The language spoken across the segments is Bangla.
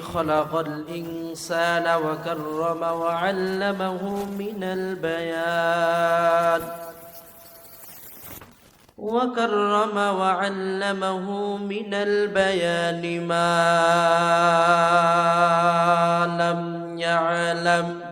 خلق الإنسان وكرم وعلمه من البيان. وكرم وعلمه من البيان ما لم يعلم.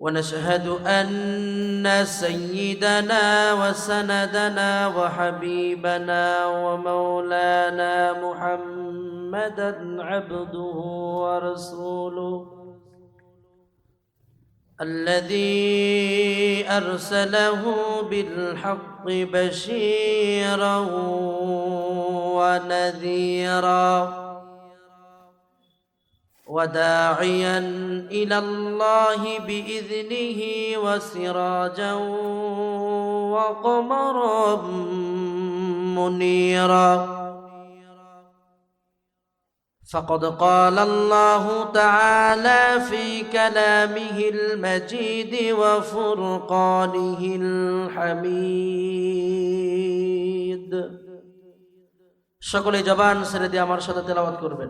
ونشهد أن سيدنا وسندنا وحبيبنا ومولانا محمدا عبده ورسوله الذي أرسله بالحق بشيرا ونذيرا وداعيا الى الله باذنه وسراجا وقمرا منيرا فقد قال الله تعالى في كلامه المجيد وفرقانه الحميد সকলে জবান ছেড়ে দিয়ে আমার সাথে তেলাওয়াত করবেন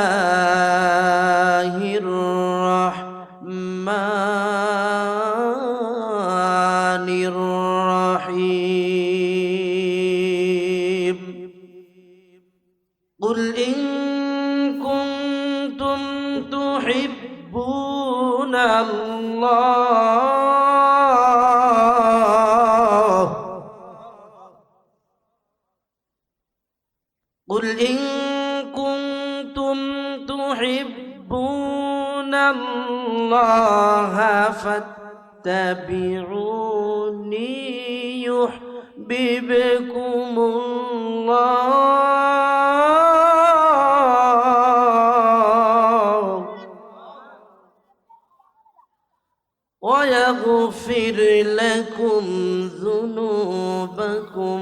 فاتبعوني يحببكم الله. ويغفر لكم ذنوبكم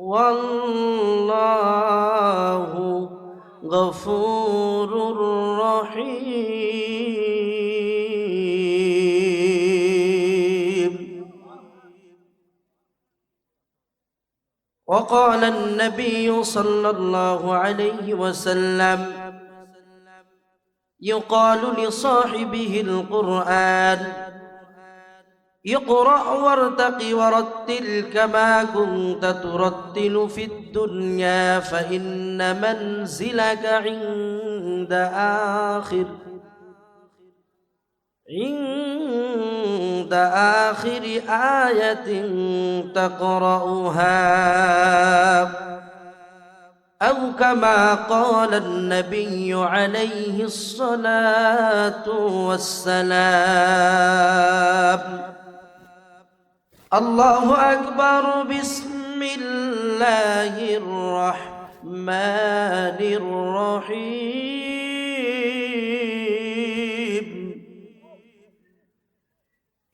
والله غفور رحيم. وقال النبي صلى الله عليه وسلم يقال لصاحبه القرآن اقرأ وارتق ورتل كما كنت ترتل في الدنيا فإن منزلك عند آخر. عند آخر آية تقرأها. أو كما قال النبي عليه الصلاة والسلام. الله أكبر. بسم الله الرحمن الرحيم.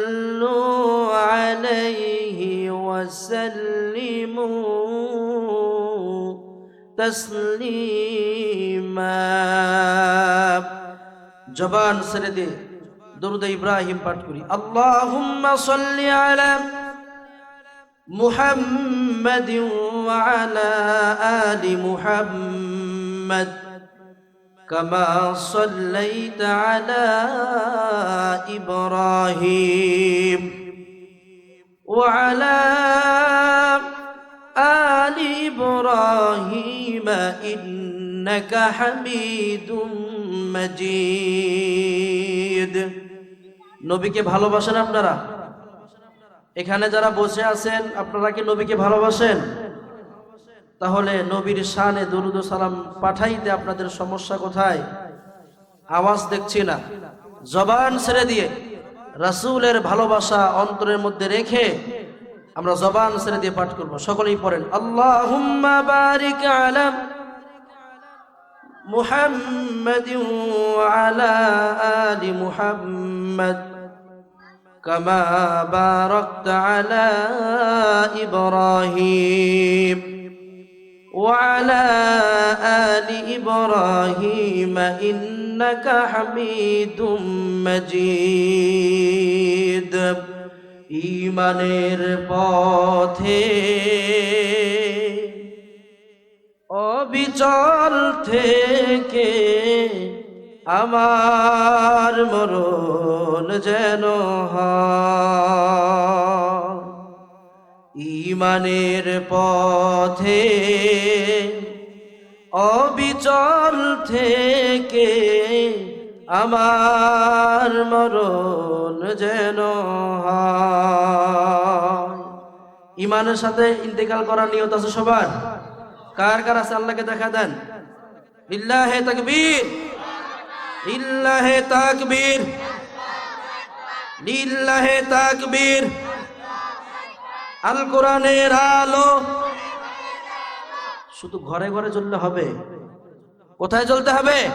صلوا عليه وسلموا تسليما জবান ছেড়ে দে দরুদ ইব্রাহিম পাঠ করি আল্লাহুম্মা সাল্লি আলা মুহাম্মাদিন ওয়া আলা আলি মুহাম্মাদ كما صليت على إبراهيم وعلى آل إبراهيم إنك حميد مجيد নবীকে ভালোবাসেন আপনারা এখানে যারা বসে আছেন আপনারা কি নবীকে ভালোবাসেন তাহলে নবীর শানে দরুদ ও সালাম পাঠাইতে আপনাদের সমস্যা কোথায় আওয়াজ দেখছি না জবান ছেড়ে দিয়ে রাসূলের ভালোবাসা অন্তরের মধ্যে রেখে আমরা জবান ছেড়ে দিয়ে পাঠ করব সকলেই পড়েন আল্লাহুম্মা বারিক আলা মুহাম্মাদ ওয়া আলা আলি মুহাম্মাদ كما باركت على إبراهيم وعلى آل إبراهيم إنك حميد مجيد ইমানের পথে অবিচল থেকে আমার মরণ যেন হয় ইমানের পথে অবিচল থেকে আমার মরণ যেন ইমানের সাথে ইন্তেকাল করার নিয়ত আছে সবার? কার কার আছে? আল্লাহকে দেখা দেন। ইল্লাহে তাকবীর। ইল্লাহে তাকবীর। লিল্লাহে তাকবীর। আল কোরআনের আলো। শুধু ঘরে ঘরে চললে হবে। কোথায় চলতে হবে?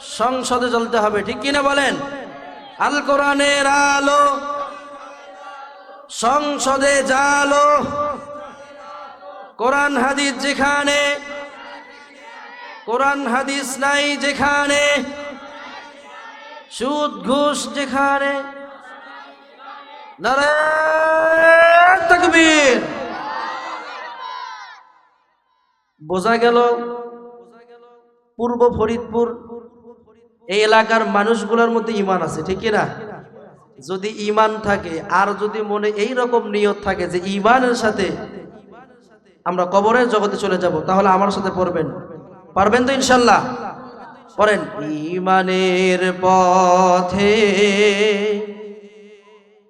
সংসদে চলতে হবে। ঠিক কিনা বলেন? আল কোরআনের আলো। সংসদে জালো কোরআন হাদিস যেখানে, কোরআন হাদিস নাই যেখানে, সুদ ঘুষ যেখানে, নারায়ণ তাকবীর বোঝা গেল পূর্ব ফরিদপুর এই এলাকার মানুষগুলোর মধ্যে ইমান আছে, ঠিক না যদি ইমান থাকে, আর যদি মনে এই রকম নিয়ত থাকে যে ইমানের সাথে আমরা কবরের জগতে চলে যাব, তাহলে আমার সাথে পড়বেন। পারবেন তো ইনশাল্লাহ পড়েন ইমানের পথে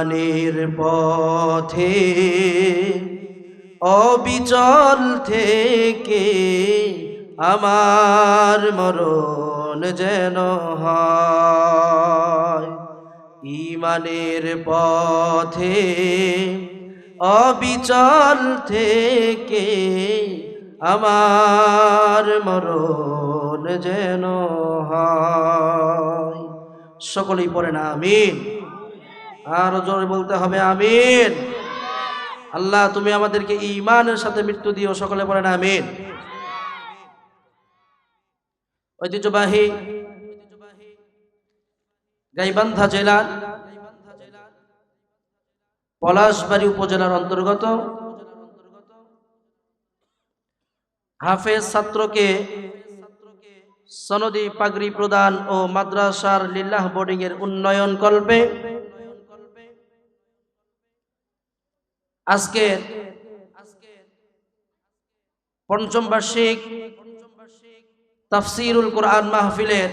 ইমানের পথে অবিচল থেকে আমার মরণ যেন ইমানের পথে অবিচল থেকে আমার মরণ যেন হয়। সকলেই পড়ে না, আমিন। আর জোরে বলতে হবে, আমিন। আল্লাহ, তুমি আমাদেরকে ইমানের সাথে মৃত্যু দিও, সকলে বলেন, আমিন। ঐতিহ্যবাহী গাইবান্ধা জেলার পলাশবাড়ি উপজেলার অন্তর্গত। হাফেজ ছাত্রকে সনদি পাগড়ি প্রদান ও মাদ্রাসার লিল্লাহ বোর্ডিং এর উন্নয়ন কল্পে আজকের পঞ্চম বার্ষিক তাফসিরুল কোরআন মাহফিলের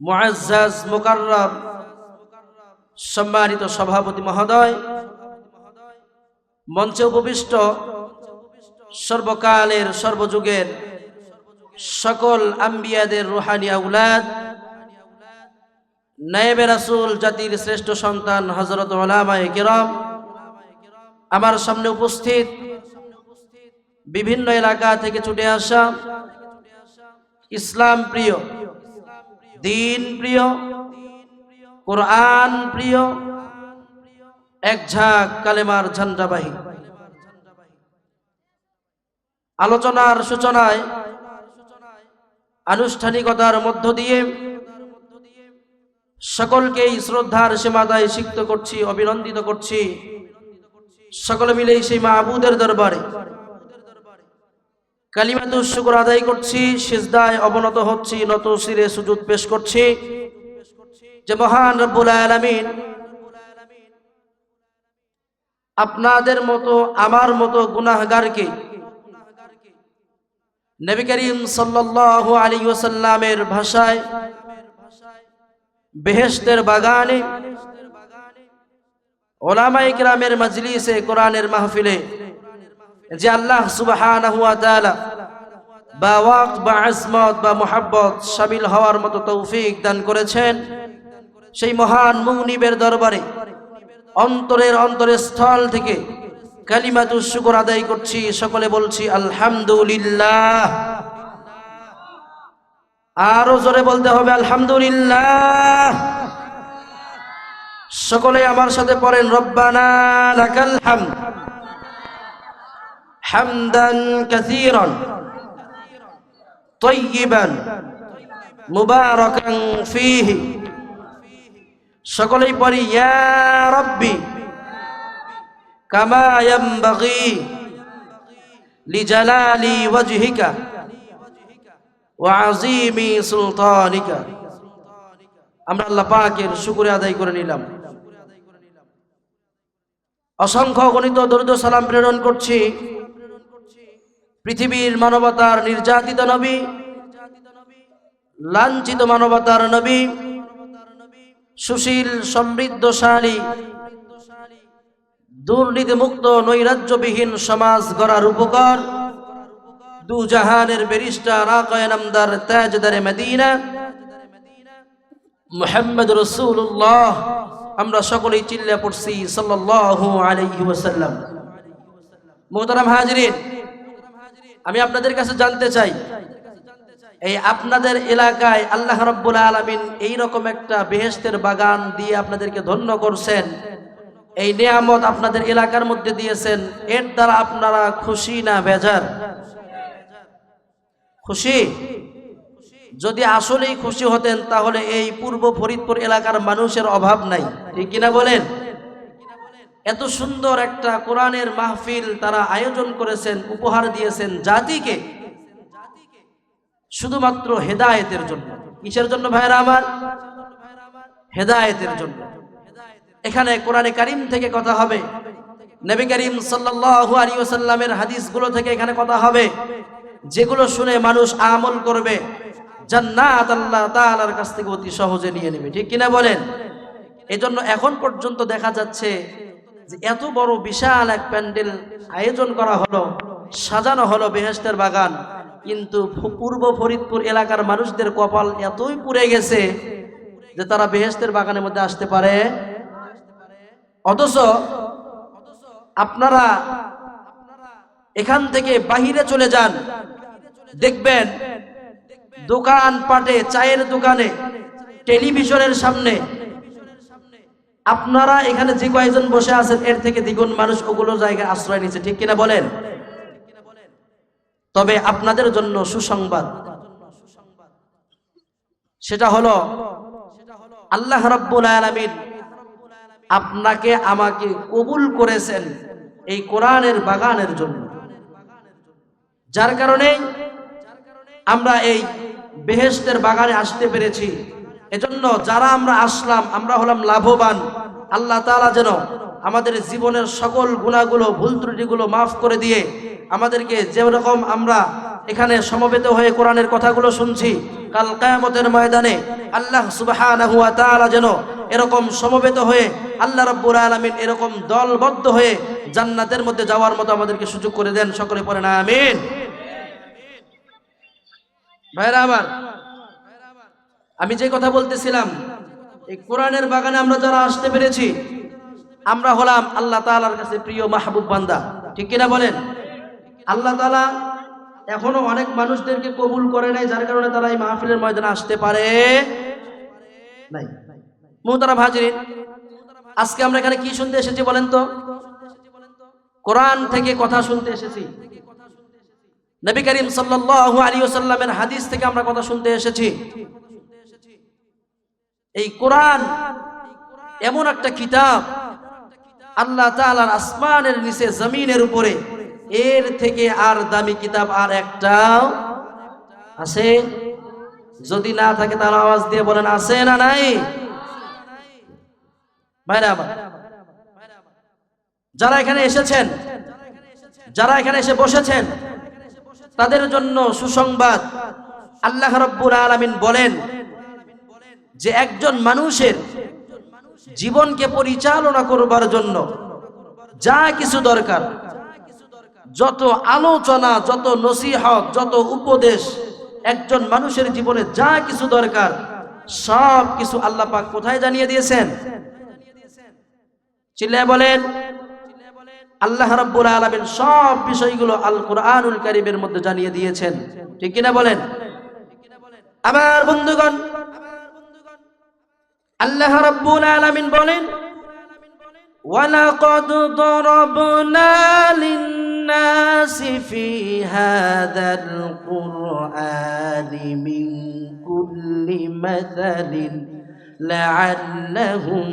মুআজ্জাজ মুকাররম সম্মানিত সভাপতি মহোদয়, মঞ্চে উপবিষ্ট সর্বকালের সর্বযুগের সকল আম্বিয়াদের রুহানি আউলাদ নায়েবে রাসুল, জাতির শ্রেষ্ঠ সন্তান, হযরত উলামায়ে কিরাম। আমার সামনে উপস্থিত বিভিন্ন এলাকা থেকে ছুটে আসা ইসলাম প্রিয়, দিন প্রিয়, কোরআন প্রিয়, এক ঝাঁক কালেমার ঝান্ডাবাহী। আলোচনার সূচনায়, আনুষ্ঠানিকতার মধ্য দিয়ে সকলকেই শ্রদ্ধার সীমাদায় সিক্ত করছি, অভিনন্দিত করছি। সকলে মিলেই সেই মাহবুদের দরবারে। কালিমাতু শুকর আদায় করছি, সিজদায় অবনত হচ্ছি, নত শিরে সুজুদ পেশ করছি। যে মহান রব্বুল আলামিন, আপনাদের মতো, আমার মতো গুনাহগারকে নবী করিম সাল্লাল্লাহু আলাইহি ওসাল্লামের ভাষায় বেহেশতের বাগানে ওলামাই কিরামের মজলিসে, কোরআনের মাহফিলে যে আল্লাহ ওয়া বা ওয়াক্ত, বা আজমত, বা মোহাব্বত শামিল হওয়ার মতো তৌফিক দান করেছেন, সেই মহান মুনিবের দরবারে অন্তরের অন্তরের স্থল থেকে কালিমাতু শুকর আদায় করছি। সকলে বলছি, আলহামদুলিল্লাহ। আরো জোরে বলতে হবে আলহামদুলিল্লাহ সকলে আমার সাথে পড়েন রব্বানা লাকাল হামদ হামদান কাসীরান طيبا মুবারাকান ফীহি সকলেই পড়ি ইয়া রব্বি কামা ইয়ানবাগি লিজালালি ওয়াজহিকা ওয়া আযীমি সুলতানিকা। আমরা আল্লাহ পাকের শুকরিয়া আদায় করে নিলাম। অসংখ্য গণিত দরুদ সালাম প্রেরণ করছি। পৃথিবীর মানবতার নির্যাতিত নবী, লাঞ্ছিত মানবতার নবী, সুশীল, সমৃদ্ধশালী দুর্নীতি মুক্ত নৈরাজ্যবিহীন সমাজ গড়ার উপকর। দু জাহানের ব্যারিস্টার আকায়নামদার তাজদারে মদিনা। মুহাম্মদ রসুল্লাহ আমরা সকলেই চিল্লা পড়ছি সাল্লাল্লাহু আলাইহি ওয়াসাল্লাম। মোহতারাম হাজরিন, আমি আপনাদের কাছে জানতে চাই, এই আপনাদের এলাকায় আল্লাহ রব্বুল আলমিন এইরকম একটা বেহেস্তের বাগান দিয়ে আপনাদেরকে ধন্য করছেন। এই নিয়ামত আপনাদের এলাকার মধ্যে দিয়েছেন, এর দ্বারা আপনারা খুশি না, বেজার। খুশি? যদি আসলেই খুশি হতেন, তাহলে এই পূর্ব ফরিদপুর এলাকার মানুষের অভাব নাই। ঠিক কিনা বলেন? এত সুন্দর একটা কোরআনের মাহফিল তারা আয়োজন করেছেন, উপহার দিয়েছেন জাতিকে। শুধুমাত্র হেদায়েতের জন্য। কিসের জন্য ভাইরা আমার? হেদায়েতের জন্য। এখানে কোরআনে কারিম থেকে কথা হবে। নবী করিম সাল্লাল্লাহু আলাইহি ওয়াসাল্লামের হাদিসগুলো থেকে এখানে কথা হবে। যেগুলো শুনে মানুষ আমল করবে, জান্নাত আল্লাহ তাআলার কাছ থেকে অতি সহজে নিয়ে নেবে। ঠিক কিনা বলেন? এজন্য এখন পর্যন্ত দেখা যাচ্ছে যে এত বড় বিশাল এক প্যান্ডেল আয়োজন করা হলো, সাজানো হলো বেহেস্তের বাগান। কিন্তু পূর্ব ফরিদপুর এলাকার মানুষদের কপাল এতই পুড়ে গেছে যে তারা বেহেস্তের বাগানের মধ্যে আসতে পারে। অথচ আপনারা এখান থেকে বাহিরে চলে যান। দেখবেন দোকান পাটে, চায়ের দোকানে, টেলিভিশনের সামনে। আপনারা এখানে যে কয়েকজন বসে আছেন, এর থেকে দ্বিগুণ মানুষ ওগুলো জায়গায় আশ্রয় নিচ্ছে ঠিক কিনা বলেন? তবে আপনাদের জন্য সুসংবাদ। সেটা হলো, আল্লাহ রাব্বুল আলামিন আপনাকে আমাকে কবুল করেছেন এই কোরআনের বাগানের জন্য। যার কারণে আমরা এই বেহেস্তের বাগানে আসতে পেরেছি। এজন্য যারা আমরা আসলাম, আমরা হলাম লাভবান। আল্লাহ তাআলা যেন আমাদের জীবনের সকল গুণাগুলো, ভুল ত্রুটিগুলো মাফ করে দিয়ে আমাদেরকে যেরকম আমরা এখানে সমবেত হয়ে কোরআনের কথাগুলো শুনছি, কাল কায়ামতের ময়দানে আল্লাহ সুবাহ যেন এরকম সমবেত হয়ে আল্লাহ রাব্বুল আলামিন এরকম দলবদ্ধ হয়ে জান্নাতের মধ্যে যাওয়ার মতো আমাদেরকে সুযোগ করে দেন, সকলে পড়েন, আমিন। ভাইরা আমার, আমি যে কথা বলতেছিলাম, এই কোরআনের বাগানে আমরা যারা আসতে পেরেছি, আমরা হলাম আল্লাহ তাআলার কাছে প্রিয় মাহবুব বান্দা। ঠিক কিনা বলেন? আল্লাহ তাআলা এখনও অনেক মানুষদেরকে কবুল করে নাই, যার কারণে তারা এই মাহফিলের ময়দানে আসতে পারে নাই। মোহতারা হাজিরিন আজকে আমরা এখানে কি শুনতে এসেছি বলেন তো? কোরআন থেকে কথা শুনতে এসেছি। নবী করিম সাল্লাল্লাহু আলাইহি ওয়াসাল্লামের হাদিস থেকে আমরা কথা শুনতে এসেছি। এই কোরআন এমন একটা কিতাব, আল্লাহ তাআলার আসমানের নিচে, জমিনের উপরে, এর থেকে আর দামি কিতাব আর একটাও আছে। যদি না থাকে তার আওয়াজ দিয়ে বলেন, আছে না নাই? যারা এখানে এসেছেন, যারা এখানে এসে বসেছেন, তাদের জন্য সুসংবাদ আল্লাহ রব্বুল আলামিন বলেন যে একজন মানুষের জীবনকে পরিচালনা করবার জন্য যা কিছু দরকার, যত আলোচনা, যত নসিহত, যত উপদেশ একজন মানুষের জীবনে যা কিছু দরকার সব কিছু আল্লাহ পাক কোথায় জানিয়ে দিয়েছেন? চিল্লায় বলেন আল্লাহ রাব্বুল আলামিন সব বিষয়গুলো আল কোরআনুল কারীমের মধ্যে জানিয়ে দিয়েছেন ঠিক কিনা বলেন আমার বন্ধুগণ আল্লাহ রাব্বুল আলামিন বলেন ولقد ضربنا للناس في هذا القرآن من كل مثل لعلهم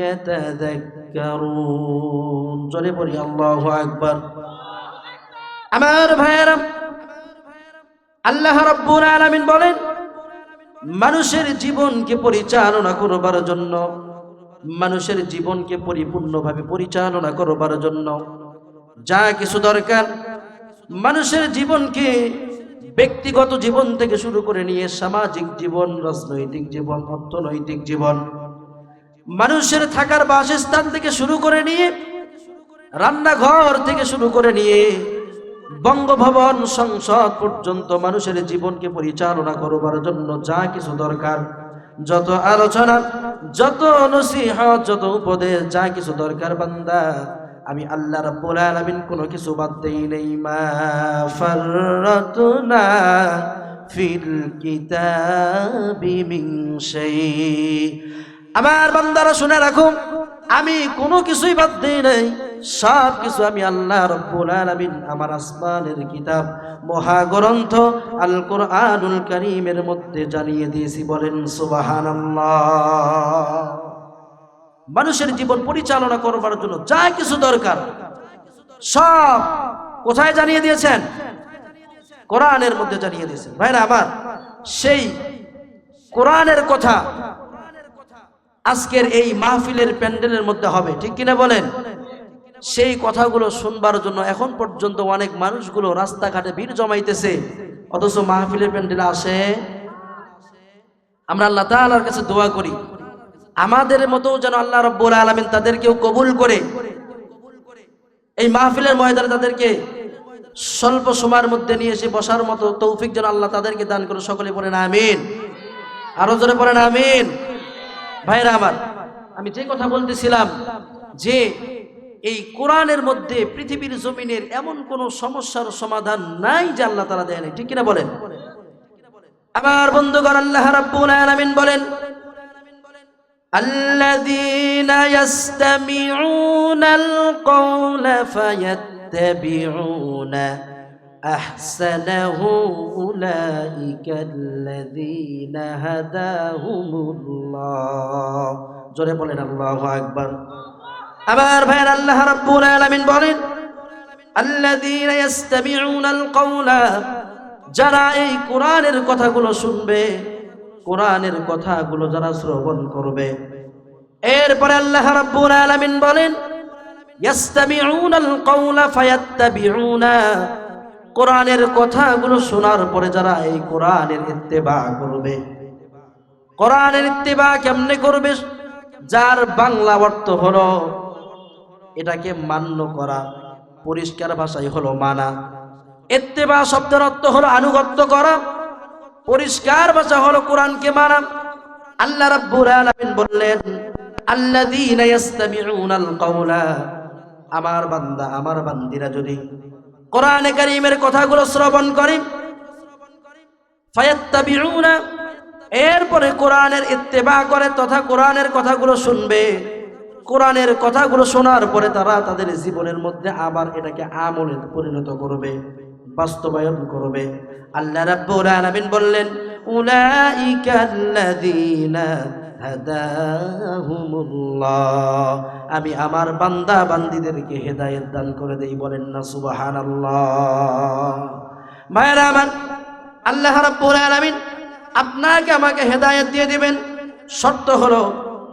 يتذكرون জোরে পড়ি আল্লাহু আকবার আমার ভাইয়েরা আল্লাহ রাব্বুল আলামিন বলেন মানুষের জীবনকে পরিচালনা করবার জন্য মানুষের জীবনকে পরিপূর্ণভাবে পরিচালনা করবার জন্য যা কিছু দরকার মানুষের জীবনকে ব্যক্তিগত জীবন থেকে শুরু করে নিয়ে সামাজিক জীবন রাজনৈতিক জীবন অর্থনৈতিক জীবন মানুষের থাকার বাসস্থান থেকে শুরু করে নিয়ে, রান্নাঘর থেকে শুরু করে নিয়ে, বঙ্গভবন সংসদ পর্যন্ত মানুষের জীবনকে পরিচালনা করবার জন্য যা কিছু দরকার, যত আলোচনা, যত নসিহত, যত উপদেশ, যা কিছু দরকার বান্দা, আমি আল্লাহ রাব্বুল আলামিন কোনো কিছু বাদ দেই নেই। মা ফাররাতুনা ফিল কিতাবি মিন শাই। আমার বান্দারা শুনে রাখুন, আমি কোনো কিছুই বাদ দিই নাই। সব কিছু আমি আল্লাহ রব্বুল আলামিন আমার আসমানের কিতাব, মহাগ্রন্থ আল কোরআনুল কারীমের মধ্যে জানিয়ে দিয়েছি। বলেন, সুবহানাল্লাহ। মানুষের জীবন পরিচালনা করবার জন্য যা কিছু দরকার, সব কোথায় জানিয়ে দিয়েছেন? কোরআনের মধ্যে জানিয়ে দিয়েছেন। ভাইরা, আমার সেই কোরআনের কথা আজকের এই মাহফিলের প্যান্ডেলের মধ্যে হবে, ঠিক কিনা বলেন? সেই কথাগুলো শুনবার জন্য এখন পর্যন্ত অনেক মানুষগুলো রাস্তাঘাটে ভিড় জমাইতেছে, অথচ মাহফিলের প্যান্ডেলে আসে। আমরা আল্লাহ তাআলার কাছে দোয়া করি, আমাদের মতো যেন আল্লাহ রব্বুল আলামিন তাদেরকেও কবুল করে। এই মাহফিলের ময়দানে তাদেরকে স্বল্প সময়ের মধ্যে নিয়ে এসে বসার মতো তৌফিক যেন আল্লাহ তাদেরকে দান করে সকলে পড়েন আমিন। আরও জোরে পড়েন আমিন। ভাইরা আমার আমি যে কথা বলতেছিলাম যে এই কোরআনের মধ্যে পৃথিবীর জমিনের এমন কোন সমস্যার সমাধান নাই যে আল্লাহ তারা দেয় নাই ঠিক কিনা বলেন আমার বন্ধুগণ আল্লাহ রাব্বুল আলামিন বলেন الذين يستمعون القول فيتبعون أحسنه أولئك الذين هداهم الله জোরে বলেন আল্লাহু আকবার আমার ভাইয়ের আল্লাহ রাব্বুল আলামিন বলেন আল্লাযীনা ইয়াস্তামিউনাল কওলা যারা এই কোরআনের কথাগুলো শুনবে কোরআনের কথাগুলো যারা শ্রবণ করবে এরপরে আল্লাহ রাব্বুল আলামিন বলেন ইয়াস্তামিউনাল কওলা ফায়াত্তাবিউনা কোরআনের কথাগুলো শোনার পরে যারা এই কোরআনের ইত্তেবা করবে, কোরআনের ইত্তেবা কেমনে করবে? যার বাংলা অর্থ হলো, এটাকে মান্য করা, পরিষ্কার ভাষায় হলো মানা। ইত্তেবা শব্দের অর্থ হলো আনুগত্য করা, পরিষ্কার ভাষা হলো কোরআনকে মানা। আল্লাহ রাব্বুল আলামিন বললেন, আল্লাযীনা ইয়াস্তামিউনাল কাওলা আমার বান্দা, আমার বান্দিরা যদি কোরআনে কারীমের কথাগুলো শ্রবণ করে ফায়াত্তাবিউনা, এরপরে কোরআনের ইত্তেবা করে তথা কোরআনের কথাগুলো শুনবে। কোরআনের কথাগুলো শোনার পরে তারা তাদের জীবনের মধ্যে আবার এটাকে আমলে পরিণত করবে, বাস্তবায়ন করবে। আল্লাহ রাব্বুল আলামিন বললেন উলাইকাল্লাযীনা আমি আমার বান্দা বান্দিদেরকে হেদায়েত দান করে দেই, বলেন না, সুবহানাল্লাহ। ভাইরা আমার, আল্লাহ রাব্বুল আলামিন আপনাকে আমাকে হেদায়েত দিয়ে দিবেন। শর্ত হলো,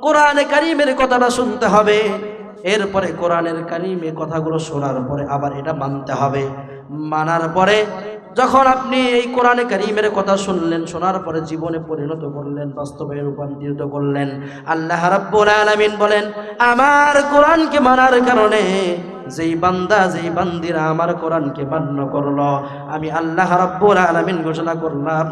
কোরআনে কারিমের কথাটা শুনতে হবে, এরপরে কোরআনের কারিমে কথাগুলো শোনার পরে আবার এটা মানতে হবে। মানার পরে যখন আপনি এই কোরআনে কারিমের কথা শুনলেন, শোনার পরে জীবনে পরিণত করলেন বাস্তবে রূপান্তরিত করলেন, আল্লাহ রাব্বুল আলামিন বলেন, আমার কোরআনকে মানার কারণে যেই বান্দা, যেই বান্দিরা আমার কোরআনকে মান্য করল, আমি আল্লাহ রাব্বুল আলামিন ঘোষণা করলাম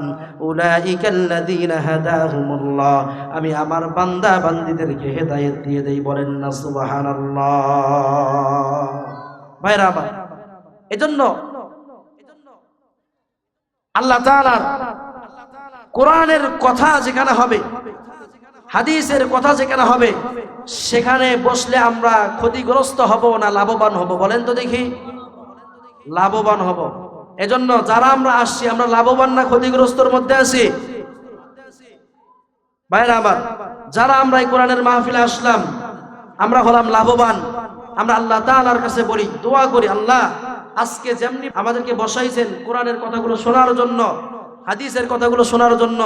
উলাইকাল্লাযীনা হাদাহুমুল্লাহ, আমি আমার বান্দা বান্দিদেরকে হেদায়েত দিয়ে দেই বলেন না, সুবহানাল্লাহ। ভাইরা এজন্য আল্লাহ কোরআনের কথা যেখানে হবে, হাদিসের কথা যেখানে হবে, সেখানে বসলে আমরা ক্ষতিগ্রস্ত হব না লাভবান হব, বলেন তো দেখি। লাভবান হব। এজন্য যারা আমরা আসছি, আমরা লাভবান না ক্ষতিগ্রস্তর মধ্যে আছি? ভাইরা আমার, যারা আমরা এই কোরআনের মাহফিলে আসলাম, আমরা হলাম লাভবান, আমরা আল্লাহ তাআলার কাছে বলি, দোয়া করি, আল্লাহ আজকে যেমনি আমাদেরকে বসাইছেন কোরআনের কথাগুলো শোনার জন্য, হাদিসের কথাগুলো শোনার জন্য,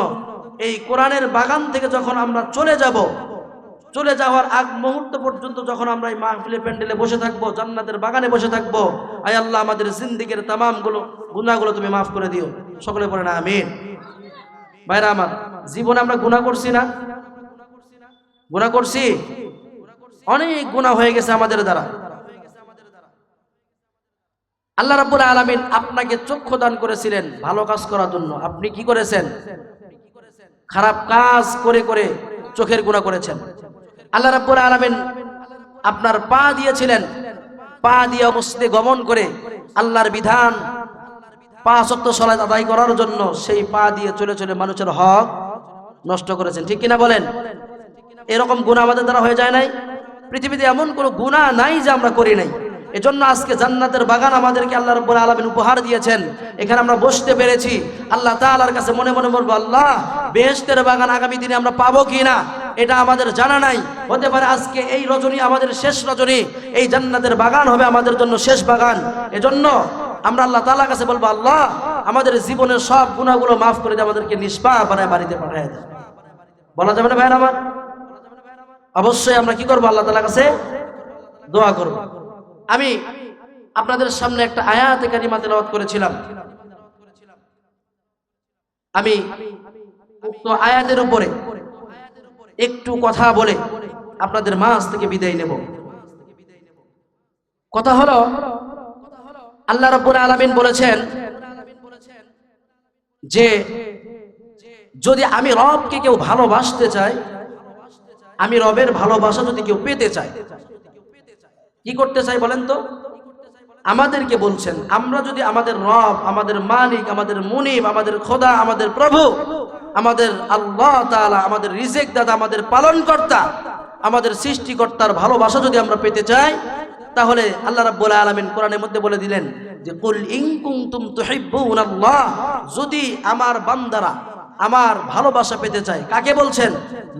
এই কোরআনের বাগান থেকে যখন আমরা চলে যাব, চলে যাওয়ার আগ মুহূর্ত পর্যন্ত যখন আমরা এই মাহফিলে প্যান্ডেলে বসে থাকব, জান্নাতের বাগানে বসে থাকব, আয় আল্লাহ আমাদের জিন্দিগির তামামগুলো গুনাহগুলো তুমি মাফ করে দিও। সকলে বলে না আমিন। ভাইরা আমার, জীবনে আমরা গুণা করছি না? গুনাহ করছি? অনেক গুনাহ হয়ে গেছে আমাদের দ্বারা। আল্লাহ রাব্বুল আলামিন আপনাকে চক্ষু দান করেছিলেন ভালো কাজ করার জন্য। আপনি কি করেছেন? খারাপ কাজ করে করে চোখের গুণা করেছেন। আল্লাহ রাব্বুল আলামিন আপনার পা দিয়েছিলেন। পা দিয়ে মসজিদে গমন করে আল্লাহর বিধান পা সত্য সলাত আদায় করার জন্য সেই পা দিয়ে চলে চলে মানুষের হক নষ্ট করেছেন। ঠিক কিনা বলেন? এরকম গুণা আমাদের দ্বারা হয়ে যায় নাই। পৃথিবীতে এমন কোনো গুণা নাই যে আমরা করি নাই। এজন্য আজকে জান্নাতের বাগান আমাদেরকে আল্লাহ রব্বুল আলামিন উপহার দিয়েছেন। এখানে আমরা বসতে পেরেছি। আল্লাহ তাআলার কাছে মনে মনে বলব, আল্লাহ, বেহেশতের বাগান আগামী দিনে আমরা পাবো কি না এটা আমাদের জানা নাই। হতে পারে আজকে এই রজনী আমাদের শেষ রজনী। এই জান্নাতের বাগান হবে আমাদের জন্য শেষ বাগান। এজন্য আমরা আল্লাহ তাআলার কাছে বলব, আল্লাহ, আমাদের জীবনের সব গুণাগুলো মাফ করে দিয়ে আমাদেরকে নিষ্পা বানায় বাড়িতে পাঠায় দেয় বলা যাবে না ভাইয়ের আমার? অবশ্যই আমরা কি করব? আল্লাহ তাআলার কাছে দোয়া করব। আমি আপনাদের সামনে একটা আয়াতে কারিমা তেলাওয়াত করেছিলাম। আমি উক্ত আয়াতের উপরে একটু কথা বলে আপনাদের মাঝ থেকে বিদায় নেব। কথা হলো, আল্লাহ রাব্বুল আলামিন বলেছেন যে, যদি আমি রবকে কেউ ভালোবাসতে চাই, আমি রবের ভালোবাসা যদি কেউ পেতে চাই কি করতে চাই বলেন তো? আমাদেরকে বলছেন, আমরা যদি আমাদের রব, আমাদের মালিক, আমাদের মুনিব, আমাদের খোদা, আমাদের প্রভু, আমাদের আল্লাহ তাআলা, আমাদের রিজেক দাদা আমাদের পালনকর্তা, আমাদের সৃষ্টিকর্তার ভালোবাসা যদি আমরা পেতে চাই, তাহলে আল্লাহ রাব্বুল আলামিন কোরআনের মধ্যে বলে দিলেন যে, কুল ইন কুনতুম তুহিব্বুনাল্লাহ যদি আমার বান্দারা আমার ভালোবাসা পেতে চাই কাকে বলছেন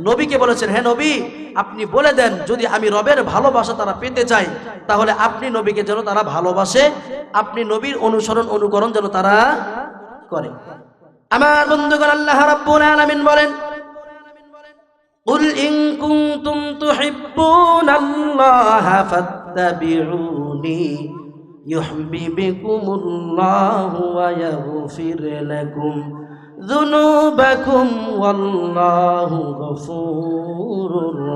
নবীকে বলেছেন হ্যাঁ নবী আপনি বলে দেন যদি আমি রবের ভালোবাসা তারা পেতে চাই তাহলে আপনি নবীকে যেন তারা ভালোবাসে আপনি নবীর অনুসরণ অনুকরণ যেন তারা করে আমার বন্ধুগণ আল্লাহ রাব্বুল আলামিন বলেন قل إن كنتم تحبون الله فاتبعوني يحببكم الله ويغفر لكم ذنوبكم والله غفور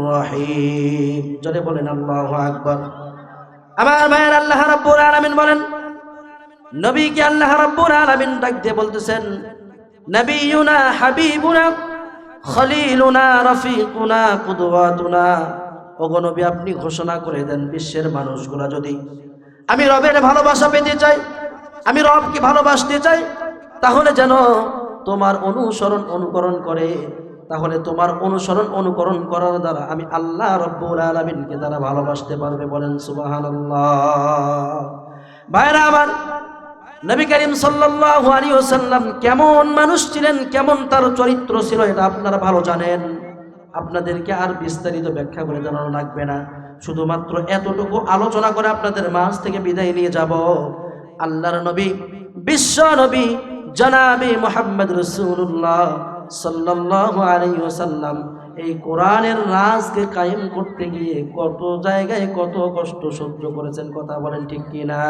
رحيم জোরে বলেন আল্লাহু আকবার আমার মায়ের আল্লাহ রাব্বুল আলামিন বলেন নবীকে আল্লাহ রাব্বুল আলামিন ডাক দিয়ে বলতেছেন নবিয়ুনা হাবিবুনা খলিলুনা রফিকুনা কুদওয়াতুনা ওগো নবী আপনি ঘোষণা করে দেন বিশ্বের মানুষগুলা যদি আমি রবের ভালোবাসা পেতে চাই আমি রবকে ভালোবাসতে চাই তাহলে যেন তোমার অনুসরণ অনুকরণ করে, তাহলে তোমার অনুসরণ অনুকরণ করার দ্বারা আমি আল্লাহ রব্বুল আলমিনকে তারা ভালোবাসতে পারবে বলেন সুবাহান ভাইরা আমার নবী করিম সাল্লাল্লাহু আলাইহি কেমন মানুষ ছিলেন, কেমন তার চরিত্র ছিল এটা আপনারা ভালো জানেন। আপনাদেরকে আর বিস্তারিত ব্যাখ্যা করে জানানো লাগবে না। শুধুমাত্র এতটুকু আলোচনা করে আপনাদের মাঝ থেকে বিদায় নিয়ে যাব। আল্লাহর নবী, বিশ্ব নবী জনাবি মোহাম্মদ রসুল্লাহ সাল্লাল্লাহু আলাইহি ওয়াসাল্লাম, এই কোরআনের রাজকে কায়েম করতে গিয়ে কত জায়গায় কত কষ্ট সহ্য করেছেন কথা বলেন ঠিক কিনা?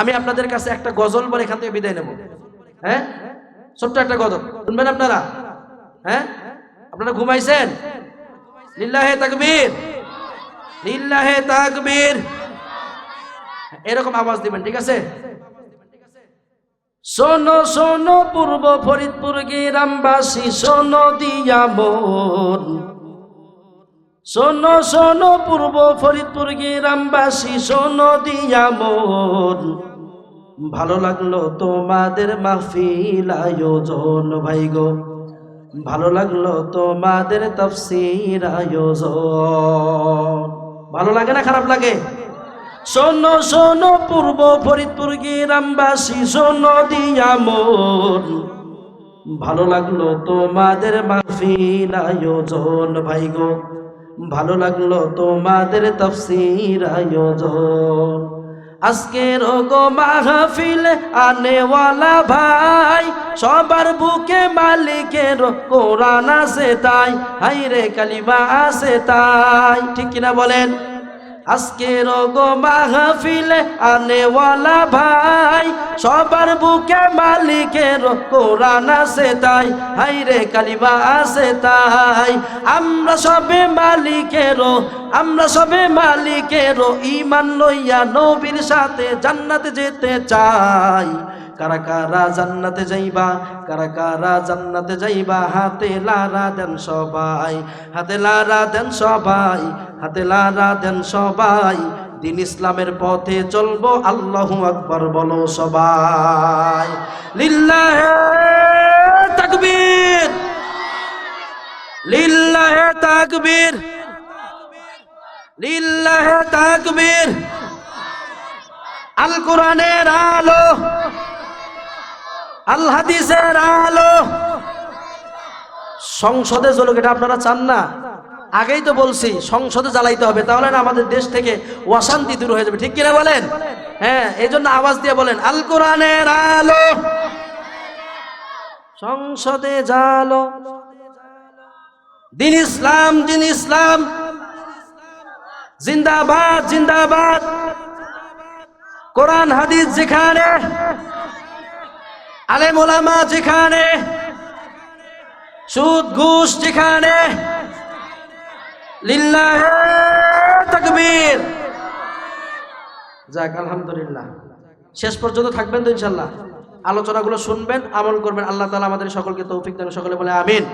আমি আপনাদের কাছে একটা গজল বলে এখান থেকে বিদায় নেব। হ্যাঁ? ছোট্ট একটা গজল। শুনবেন আপনারা? হ্যাঁ? আপনারা ঘুমাইছেন? লিল্লাহে তাকবীর। লিল্লাহে তাকবীর। এরকম আওয়াজ দিবেন, ঠিক আছে? শোনো শোনো, পূর্ব ফরিদপুর গ্রামবাসী, শোনো দিয়া মন। শোনো শোনো, পূর্ব ফরিদপুর গ্রামবাসী, শোনো দিয়া মন। ভালো লাগল তোমাদের মাহফিল আয়োজন, ভাই গো। ভালো লাগল তোমাদের তফসির আয়োজন। ভালো লাগে না, খারাপ লাগে? শোনো শোনো, পূর্ব ফরিদপুর গ্রামবাসী শোনো দিয়া মন। ভালো লাগল তোমাদের মাহফিল আয়োজন, ভাই গো। ভালো লাগল তোমাদের তফসির আয়োজন। আজকের গো মাহফিল আনেওয়ালা ভাই, সবার বুকে মালিকের কোরআন আছে তাই হাইরে কালিমা আছে তাই। ঠিক কিনা বলেন? আজকের গো মাহফিলে আনেওয়ালা ভাই, সবার বুকে মালিকের কোরআন আছে তাই হাই রে কালিমা আছে তাই। আমরা সবে মালিকের, আমরা সবে মালিকের ইমান লইয়া নবীর সাথে জান্নাতে যেতে চাই। কারা কারা জান্নাতে যাইবা, কারা কারা জান্নাতে যাইবা, হাতে লারা দেন সবাই, হাতে লারা দেন সবাই, হাতে লারা দেন সবাই, দিন ইসলামের পথে চলবো, আল্লাহু আকবার বলো সবাই। লিল্লাহে তাকবীর লিল্লাহে তাকবীর লিল্লাহে তাকবীর। আল কোরআনের আলো আল আলো। সংসদে জ্বলুক এটা আপনারা চান না? আগেই তো বলছি, সংসদে জ্বালাইতে হবে, তাহলে না আমাদের দেশ থেকে অশান্তি দূর হয়ে যাবে। ঠিক কিনা বলেন? হ্যাঁ এই জন্য আওয়াজ দিয়ে বলেন, আল কোরআনের আলো। সংসদে জালো দিন ইসলাম দিন ইসলাম। জিন্দাবাদ জিন্দাবাদ। কোরআন, হাদিস যেখানে আলেম ওলামা যেখানে, সুদ, ঘুষ যেখানে, লিল্লাহ তাকবীর। যাক, আলহামদুলিল্লাহ। শেষ পর্যন্ত থাকবেন তো ইনশাল্লাহ আলোচনাগুলো শুনবেন, আমল করবেন। আল্লাহ তালা আমাদের সকলকে তৌফিক দেন, সকলে বলে আমিন।